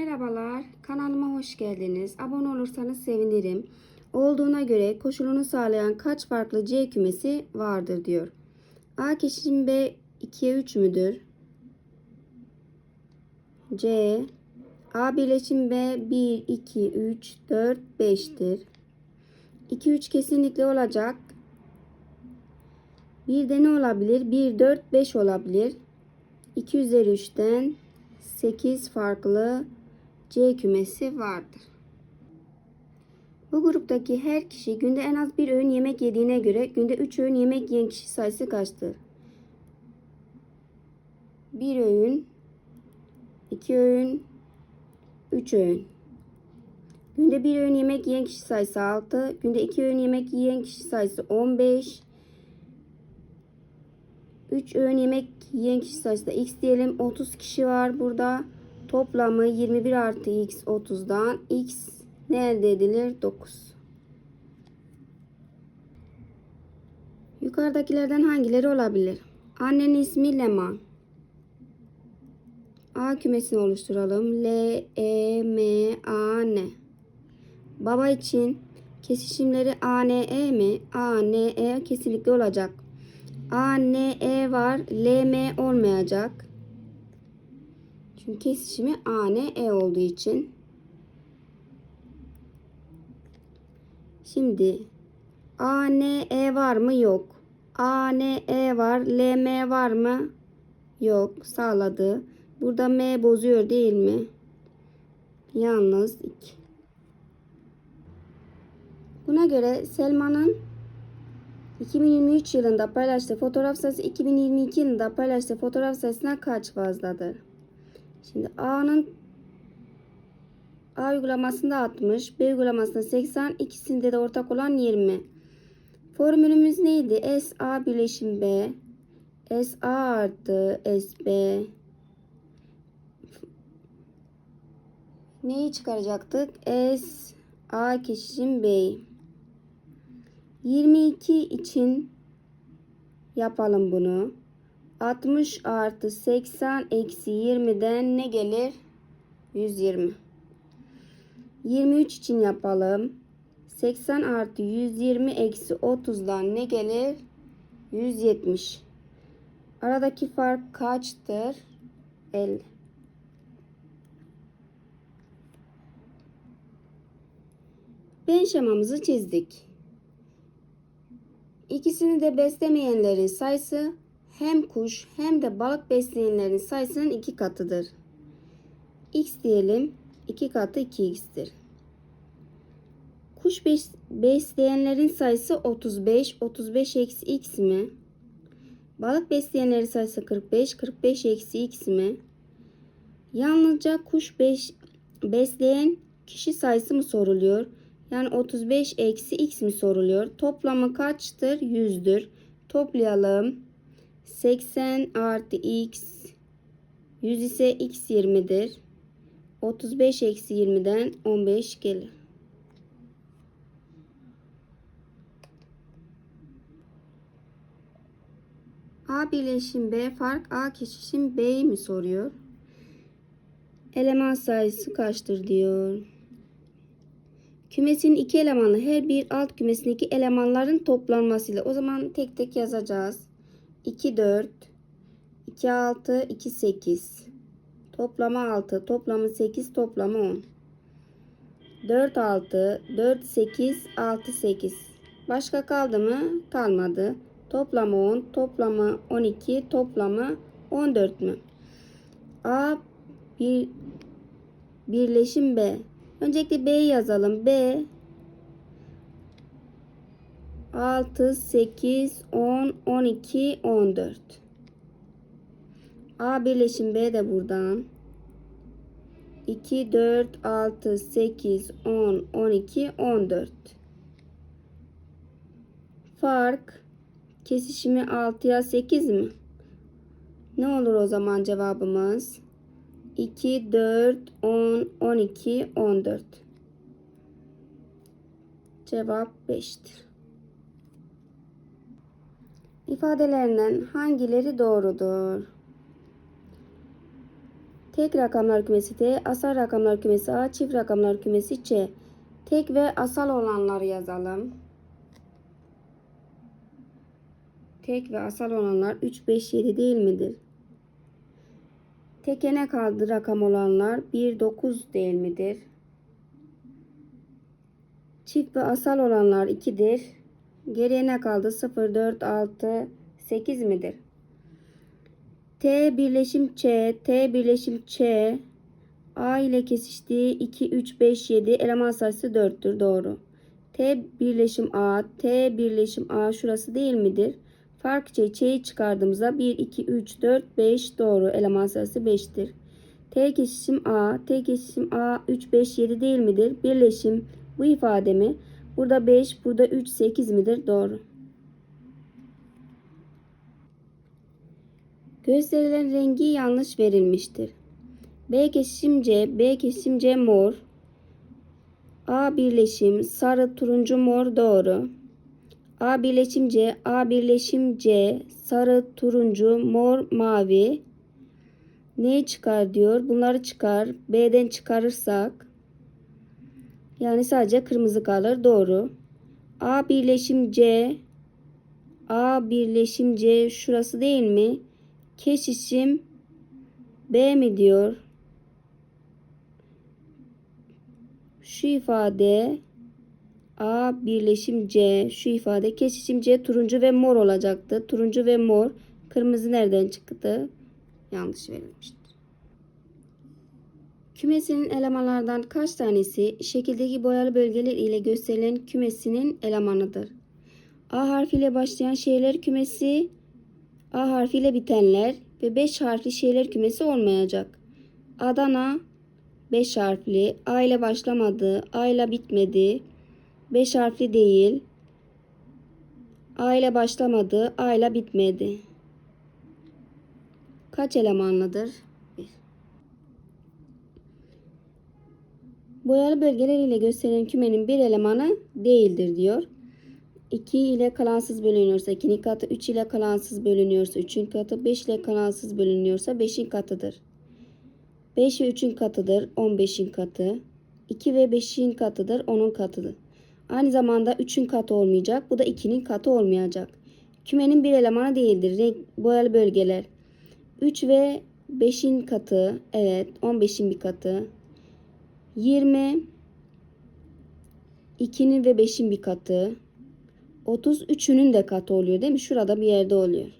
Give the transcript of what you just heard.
Merhabalar, kanalıma hoş geldiniz. Abone olursanız sevinirim. Olduğuna göre koşulunu sağlayan kaç farklı C kümesi vardır diyor. A kesişim B 2'ye 3 müdür? C A birleşim B 1, 2, 3, 4, 5'tir. 2, 3 kesinlikle olacak. Bir de ne olabilir? 1, 4, 5 olabilir. 2 üzeri 3'ten 8 farklı C kümesi vardır. Bu gruptaki her kişi günde en az bir öğün yemek yediğine göre günde 3 öğün yemek yiyen kişi sayısı kaçtır? Bir öğün, iki öğün, üç öğün. Günde bir öğün yemek yiyen kişi sayısı 6, günde iki öğün yemek yiyen kişi sayısı 15, 3 öğün yemek yiyen kişi sayısı da x diyelim. 30 kişi var burada. Toplamı 21 artı x 30'dan x ne elde edilir? 9. Yukarıdakilerden hangileri olabilir? Annenin ismi Leman. A kümesini oluşturalım. L, E, M, A, N. Baba için kesişimleri A, N, E mi? A, N, E kesinlikle olacak. A, N, E var. L, M olmayacak. Çünkü kesişimi A, N, E olduğu için. Şimdi A, N, E var mı? Yok. A, N, E var. L, M var mı? Yok. Sağladı. Burada M bozuyor değil mi? Yalnız 2. Buna göre Selma'nın 2023 yılında paylaştığı fotoğraf sayısı 2022 yılında paylaştığı fotoğraf sayısına kaç fazladır? Şimdi A'nın A uygulamasında 60, B uygulamasında 80, ikisinde de ortak olan 20. Formülümüz neydi? S A birleşim B, S A artı S B. Neyi çıkaracaktık? S A kesişim B. 22 için yapalım bunu. 60 artı 80 eksi 20'den ne gelir? 120. 23 için yapalım. 80 artı 120 eksi 30'dan ne gelir? 170. Aradaki fark kaçtır? 50. Ben şemamızı çizdik. İkisini de beslemeyenlerin sayısı hem kuş hem de balık besleyenlerin sayısının iki katıdır. X diyelim 2 katı 2x'tir. Kuş bes besleyenlerin sayısı 35. 35 eksi x mi? Balık besleyenlerin sayısı 45. 45 eksi x mi? Yalnızca kuş beş, besleyen kişi sayısı mı soruluyor? Yani 35 eksi x mi soruluyor? Toplamı kaçtır? 100'dür. Toplayalım. 80 artı x 100 ise x 20'dir. 35 eksi 20'den 15 gelir. A birleşim B fark A kesişim B'yi mi soruyor? Eleman sayısı kaçtır diyor. Kümesinin iki elemanı her bir alt kümesindeki elemanların toplanmasıyla o zaman tek tek yazacağız. 2 4 2 6 2 8 toplamı 6 toplamı 8 toplamı 10 4 6 4 8 6 8 başka kaldı mı? Kalmadı. Toplamı 10 toplamı 12 toplamı 14 mü? A bir birleşim B. Öncelikle B'yi yazalım. B 6, 8, 10, 12, 14. A birleşim B de buradan. 2, 4, 6, 8, 10, 12, 14. Fark kesişimi 6'ya 8 mi? Ne olur o zaman cevabımız? 2, 4, 10, 12, 14. Cevap 5'tir. İfadelerinden hangileri doğrudur? Tek rakamlar kümesi T, asal rakamlar kümesi A, çift rakamlar kümesi Ç. Tek ve asal olanları yazalım. Tek ve asal olanlar 3, 5, 7 değil midir? Teke ne kaldı rakam olanlar? 1, 9 değil midir? Çift ve asal olanlar 2'dir. Geriye ne kaldı? 0, 4, 6, 8 midir? T birleşim Ç, T birleşim Ç, A ile kesiştiği 2, 3, 5, 7 eleman sayısı 4'tür. Doğru. T birleşim A, T birleşim A şurası değil midir? Fark Ç, Ç'yi çıkardığımızda 1, 2, 3, 4, 5 doğru. Eleman sayısı 5'tir. T kesişim A, T kesişim A 3, 5, 7 değil midir? Birleşim bu ifade mi? Burada 5, burada 3, 8 midir? Doğru. Gösterilen rengi yanlış verilmiştir. B kesişim C, B kesişim C mor. A birleşim sarı, turuncu, mor doğru. A birleşim C, A birleşim C, sarı, turuncu, mor, mavi. Neyi çıkar diyor? Bunları çıkar. B'den çıkarırsak yani sadece kırmızı kalır. Doğru. A birleşim C, A birleşim C şurası değil mi? Kesişim B mi diyor? Şu ifade A birleşim C şu ifade kesişim C turuncu ve mor olacaktı. Turuncu ve mor. Kırmızı nereden çıktı? Yanlış verilmiştir. Kümesinin elemanlardan kaç tanesi şekildeki boyalı bölgeler ile gösterilen kümesinin elemanıdır? A harfiyle başlayan şeyler kümesi, A harfiyle bitenler ve 5 harfli şeyler kümesi olmayacak. Adana 5 harfli, A ile başlamadı, A ile bitmedi, 5 harfli değil, A ile başlamadı, A ile bitmedi. Kaç elemanlıdır? 1. Boyalı bölgeler ile gösterilen kümenin bir elemanı değildir diyor. 2 ile kalansız bölünüyorsa 2'nin katı, 3 ile kalansız bölünüyorsa 3'ün katı, 5 ile kalansız bölünüyorsa 5'in katıdır. 5 ve 3'ün katıdır 15'in katı. 2 ve 5'in katıdır 10'un katıdır. Aynı zamanda 3'ün katı olmayacak. Bu da 2'nin katı olmayacak. Kümenin bir elemanı değildir. Renk, boyalı bölgeler. 3 ve 5'in katı. Evet 15'in bir katı. 20 2'nin ve 5'in bir katı. 33'ünün de katı oluyor değil mi? Şurada bir yerde oluyor.